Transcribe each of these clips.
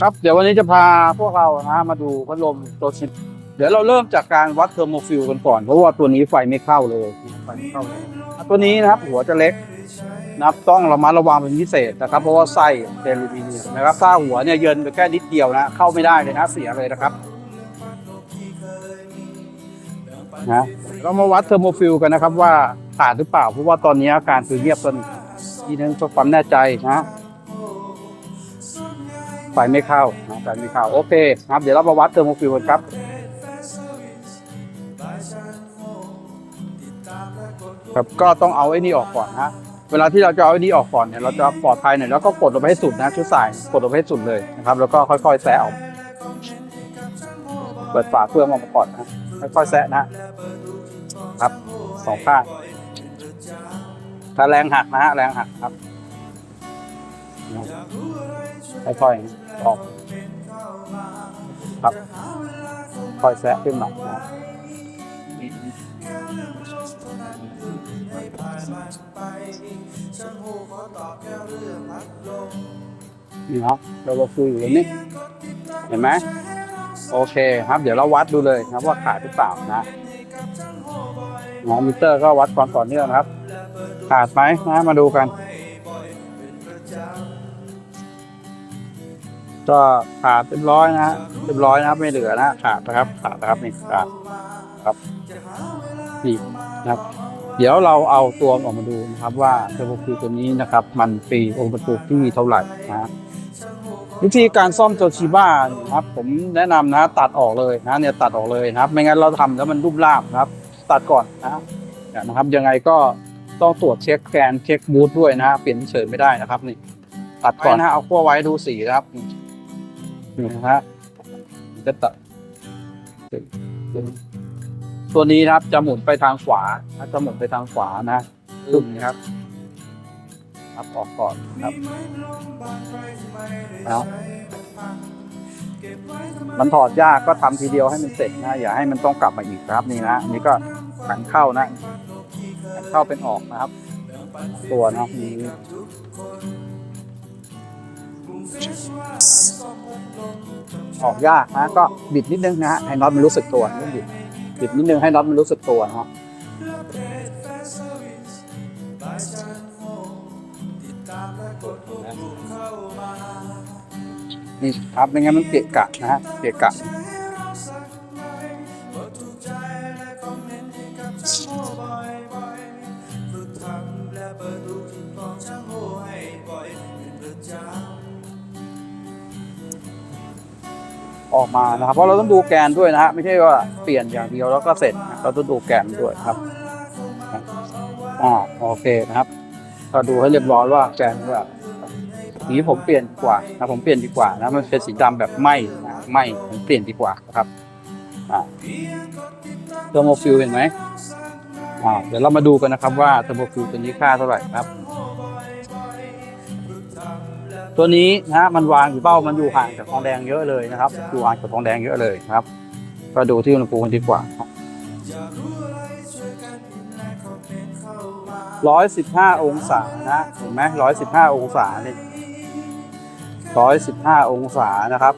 ครับเดี๋ยววันนี้จะพาพวกเรานะมาดูพัดลมตัวชิปเดี๋ยวเราเริ่มจากการวัดเทอร์โมฟิลกันก่อน เพราะว่าตัวนี้ไฟไม่เข้าเลยไฟไม่เข้าเลยตัวนี้นะครับหัวจะเล็กนะครับต้องระมัดระวังเป็นพิเศษนะครับ เพราะว่าไส้เซลูมิเนียมนะครับถ้าหัวเนี่ยเยินไปแค่นิดเดียวนะ เข้าไม่ได้เลยนะเสียเลยนะครับนะเรามาวัดเทอร์โมฟิลกันนะครับว่าขาดหรือเปล่าเพราะว่าตอนนี้อาการคือเงียบจนทีนึงเพื่อความแน่ใจนะ ไฟไม่เข้านะไฟไม่เข้าโอเคครับ เดี๋ยวเรามาวัดเทอร์โมฟิลกันครับครับก็ต้องเอาไอ้นี่ออกก่อนนะเวลาที่เราจะเอาไอ้นี่ออกก่อนเนี่ยเราจะปลอดภัยหน่อยแล้วก็กดลงไปให้สุดนะชุดสายกดลงไปให้สุดเลยนะครับแล้วก็ค่อยๆแซะออกเปิดฝาเฟืองออกมาก่อนนะค่อยๆแซะนะครับสองข้างถ้าแรงหักนะฮะแรงหักครับ ค่อยๆออกครับค่อยแซะขึ้นมานะนี่ครับเราก็คืออยู่ตรงนี้เห็นไหมโอเคครับ เดี๋ยวเราวัดดูเลยครับว่าขาดหรือเปล่านะมอมิเตอร์ก็วัดความต่อเนื่องครับ ขาดไหมนะมาดูกัน ก็ขาดเป็นร้อยนะฮะเรียบร้อยนะครับไม่เหลือนะขาดนะครับขาดนะครับนี่ขาดครับนี่นะครับ เดี๋ยวเราเอาตัวออกมาดูนะครับ ว่าเทอร์โบคิวตัวนี้นะครับ มันปีองค์ประกอบที่เท่าไหร่นะวิธีการซ่อมโจชิบ้านะครับ ผมแนะนำนะตัดออกเลยนะเนี่ยตัดออกเลยนะครับ ไม่งั้นเราทำแล้วมันรูปร่างนะครับ ตัดก่อนนะนะครับ ยังไงก็ต้องตรวจเช็คแกนเช็คบูทด้วยนะฮะเปลี่ยนเฉยไม่ได้นะครับนี่ตัดก่อนนะเอาขั้วไว้ดูสีนะครับ นี่นะฮะจะตัดตัวนี้นะครับจะหมุนไปทางขวาจะหมุนไปทางขวานะตึ้มนะครับครับออกก่อนครับแล้วมันถอดยากก็ทำทีเดียวให้มันเสร็จนะ อย่าให้มันต้องกลับมาอีกครับนี่นะนี่ก็ขันเข้านะขันเข้าเป็นออกนะครับ ตัวนะนี้ ออกยากนะก็บิดนิดนึงนะฮะให้น็อตมันรู้สึกตัวนิดบิดบิดนิดนึงให้น็อตมันรู้สึกตัวเนาะนี่ครับไม่งั้นมันเกะกะนะฮะเกะกะอ ออกมานะครับ เพราะเราต้องดูแกนด้วยนะฮะไม่ใช่ว่าเปลี่ยนอย่างเดียวแล้วก็เสร็จเราต้องดูแกนด้วยครับอ่าโอเคนะครับก็ดูให้เรียบร้อยว่าแกนว่านี้ผมเปลี่ยนดีกว่านะผมเปลี่ยนดีกว่านะมันเป็นสีดำแบบไหมนะไหมผมเปลี่ยนดีกว่าครับอ่าเทอร์โมฟิลเห็นไหมอ่าเดี๋ยวเรามาดูกันนะครับว่าเทอร์โมฟิลตัวนี้ค่าเท่าไหร่ครับ ตัวนี้นะฮะมันวางอยู่เป้ามันอยู่ห่างจากทองแดงเยอะเลยนะครับอยู่ห่างจากทองแดงเยอะเลยนะครับ ก็ดูที่อุณหภูมิกันดีกว่าร้อยสิบห้าองศานะเห็นไหมร้อยสิบห้าองศานี่ร้อยสิบห้าองศานะครับ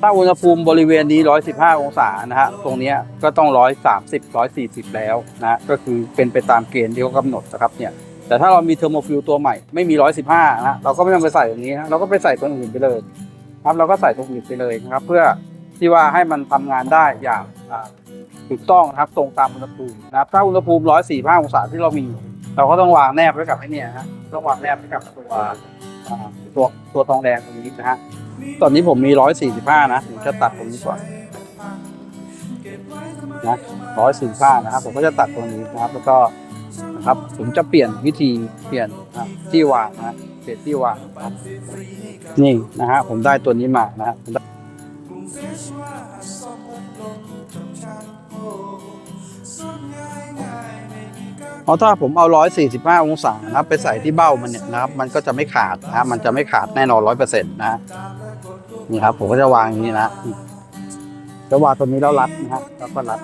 ถ้าอุณหภูมิบริเวณนี้ร้อยสิบห้าองศานะฮะตรงนี้ก็ต้องร้อยสามสิบร้อยสี่สิบแล้วนะก็คือเป็นไปตามเกณฑ์ที่เขากำหนดนะครับเนี่ย แต่ถ้าเรามีเทอร์โมฟิลตัวใหม่ไม่มี 115นะเราก็ไม่ต้องไปใส่ตรงนี้นะเราก็ไปใส่ตัวอื่นไปเลยครับเราก็ใส่ตัวอื่นไปเลยนะครับ เพื่อที่ว่าให้มันทำงานได้อย่างถูกต้องนะครับตรงตามอุณหภูมินะครับถ้าอุณหภูมิ 145 องศาที่เรามี เราก็ต้องวางแนบไว้กับไอ้เนี่ยฮะต้องวางแนบไว้กับตัวตัวตัวทองแดงตรงนี้นะฮะตอนนี้ผมมี 145 นะผมจะตัดตรงนี้ก่อนนะ145 นะครับผมก็จะตัดตรงนี้นะครับแล้วก็ นะครับผมจะเปลี่ยนวิธีเปลี่ยนที่วางนะเปลี่ยนที่วางนะครับนี่นะฮะผมได้ตัวนี้มานะฮะเพราะถ้าผมเอา 145 องศานะครับไปใส่ที่เบ้ามันเนี่ยนะครับ มันก็จะไม่ขาดนะฮะมันจะไม่ขาดแน่นอน 100%นะฮะนี่ครับ ผมก็จะวางอย่างนี้นะจะวางตัวนี้แล้วรัดนะฮะแล้วก็รัด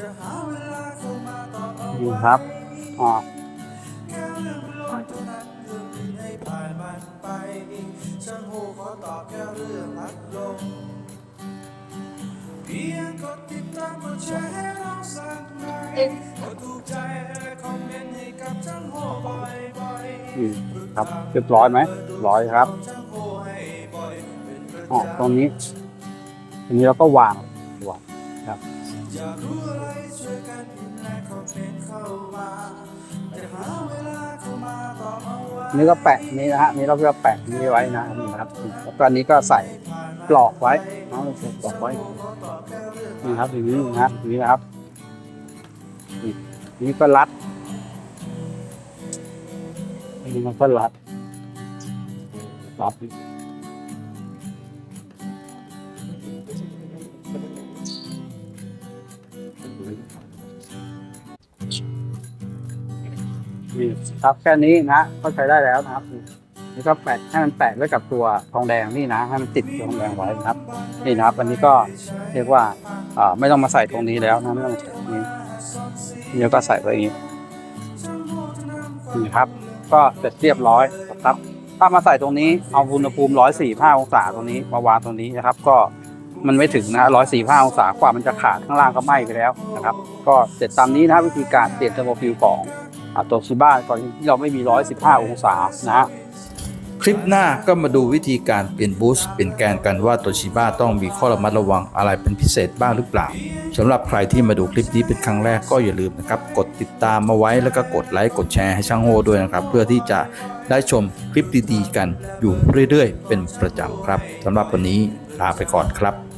นี่ครับอ่าอืมครับเรียบร้อยไหมร้อยครับอ๋อตรงนี้ตรงนี้เราก็วางวางครับ นี่ก็แปะนี่นะฮะนี่เราก็แปะนี่ไว้นะนี่นะครับแล้วก็อันนี้ก็ใส่ปลอกไว้เนาะใส่ปลอกไว้นี่ครับอย่างนี้นะฮะอย่างนี้นะครับนี่นี่ก็รัดนนี้มันก็รัดรัด นี่ครับแค่นี้นะก็ใช้ได้แล้วนะครับนี่ก็แปะให้มันแปะไว้กับตัวทองแดงนี่นะให้มันติดตัวทองแดงไว้นะครับ นี่นะครับอันนี้ก็เรียกว่าไม่ต้องมาใส่ตรงนี้แล้วนะไม่ต้องใส่ตรงนี้นี่ก็ใส่ไว้อย่างนี้นี่ครับ ก็เสร็จเรียบร้อยครับ ถ้ามาใส่ตรงนี้เอาอุณหภูมิ145องศาตรงนี้มาวางตรงนี้นะครับ ก็มันไม่ถึงนะ145องศากว่ามันจะขาดข้างล่างก็ไหม้ไปแล้วนะครับ ก็เสร็จตามนี้นะวิธีการเปลี่ยนเทอร์โมฟิลของ โตชิบ้าก่อนที่เราไม่มี 115 องศานะ คลิปหน้าก็มาดูวิธีการเปลี่ยนบูสต์เปลี่ยนแกนกันว่าตัวชิบ้าต้องมีข้อระมัดระวังอะไรเป็นพิเศษบ้างหรือเปล่าสำหรับใครที่มาดูคลิปนี้เป็นครั้งแรกก็อย่าลืมนะครับ กดติดตามมาไว้แล้วก็กดไลค์กดแชร์ให้ช่างโฮด้วยนะครับ เพื่อที่จะได้ชมคลิปดีๆกันอยู่เรื่อยๆ เป็นประจำครับสำหรับวันนี้ลาไปก่อนครับ